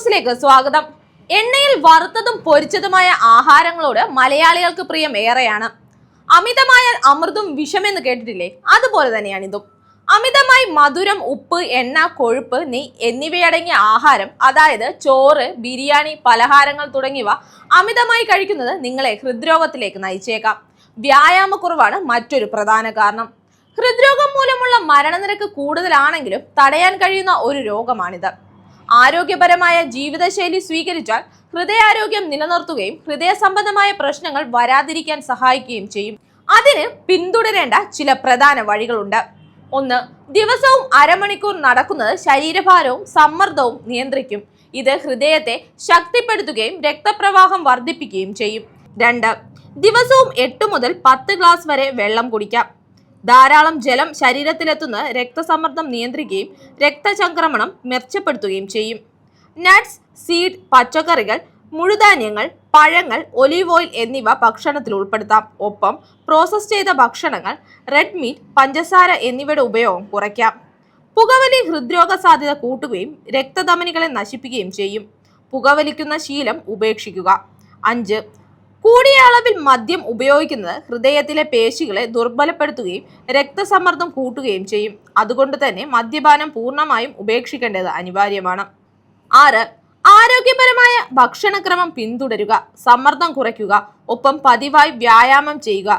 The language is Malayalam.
ന്യൂസിലേക്ക് സ്വാഗതം. എണ്ണയിൽ വറുത്തതും പൊരിച്ചതുമായ ആഹാരങ്ങളോട് മലയാളികൾക്ക് പ്രിയം ഏറെയാണ്. അമിതമായ അമൃതും വിഷമെന്ന് കേട്ടിട്ടില്ലേ? അതുപോലെ തന്നെയാണ് ഇതും. അമിതമായി മധുരം ഉപ്പ് എണ്ണ കൊഴുപ്പ് നെയ് എന്നിവയടങ്ങിയ ആഹാരം അതായത് ചോറ് ബിരിയാണി പലഹാരങ്ങൾ തുടങ്ങിയവ അമിതമായി കഴിക്കുന്നത് നിങ്ങളെ ഹൃദ്രോഗത്തിലേക്ക് നയിച്ചേക്കാം. വ്യായാമക്കുറവാണ് മറ്റൊരു പ്രധാന കാരണം. ഹൃദ്രോഗം മൂലമുള്ള മരണനിരക്ക് കൂടുതലാണെങ്കിലും തടയാൻ കഴിയുന്ന ഒരു രോഗമാണിത്. ആരോഗ്യപരമായ ജീവിതശൈലി സ്വീകരിച്ചാൽ ഹൃദയാരോഗ്യം നിലനിർത്തുകയും ഹൃദയ സംബന്ധമായ പ്രശ്നങ്ങൾ വരാതിരിക്കാൻ സഹായിക്കുകയും ചെയ്യും. അതിന് പിന്തുടരേണ്ട ചില പ്രധാന വഴികളുണ്ട്. ഒന്ന് ദിവസവും അരമണിക്കൂർ നടക്കുന്നത് ശരീരഭാരവും സമ്മർദ്ദവും നിയന്ത്രിക്കും. ഇത് ഹൃദയത്തെ ശക്തിപ്പെടുത്തുകയും രക്തപ്രവാഹം വർദ്ധിപ്പിക്കുകയും ചെയ്യും. രണ്ട് ദിവസവും എട്ട് മുതൽ പത്ത് ഗ്ലാസ് വരെ വെള്ളം കുടിക്കാം. ധാരാളം ജലം ശരീരത്തിലെത്തുന്ന രക്തസമ്മർദ്ദം നിയന്ത്രിക്കുകയും രക്തചംക്രമണം മെച്ചപ്പെടുത്തുകയും ചെയ്യും. നട്ട്സ് സീഡ് പച്ചക്കറികൾ മുഴുധാന്യങ്ങൾ പഴങ്ങൾ ഒലീവ് ഓയിൽ എന്നിവ ഭക്ഷണത്തിൽ ഉൾപ്പെടുത്താം. ഒപ്പം പ്രോസസ് ചെയ്ത ഭക്ഷണങ്ങൾ റെഡ് മീറ്റ് പഞ്ചസാര എന്നിവയുടെ ഉപയോഗം കുറയ്ക്കാം. പുകവലി ഹൃദ്രോഗ സാധ്യത കൂട്ടുകയും രക്തധമനികളെ നശിപ്പിക്കുകയും ചെയ്യും. പുകവലിക്കുന്ന ശീലം ഉപേക്ഷിക്കുക. അഞ്ച് കൂടിയ അളവിൽ മദ്യം ഉപയോഗിക്കുന്നത് ഹൃദയത്തിലെ പേശികളെ ദുർബലപ്പെടുത്തുകയും രക്തസമ്മർദ്ദം കൂട്ടുകയും ചെയ്യും. അതുകൊണ്ട് തന്നെ മദ്യപാനം പൂർണമായും ഉപേക്ഷിക്കേണ്ടത് അനിവാര്യമാണ്. ആറ് ആരോഗ്യപരമായ ഭക്ഷണക്രമം പിന്തുടരുക. സമ്മർദ്ദം കുറയ്ക്കുക. ഒപ്പം പതിവായി വ്യായാമം ചെയ്യുക.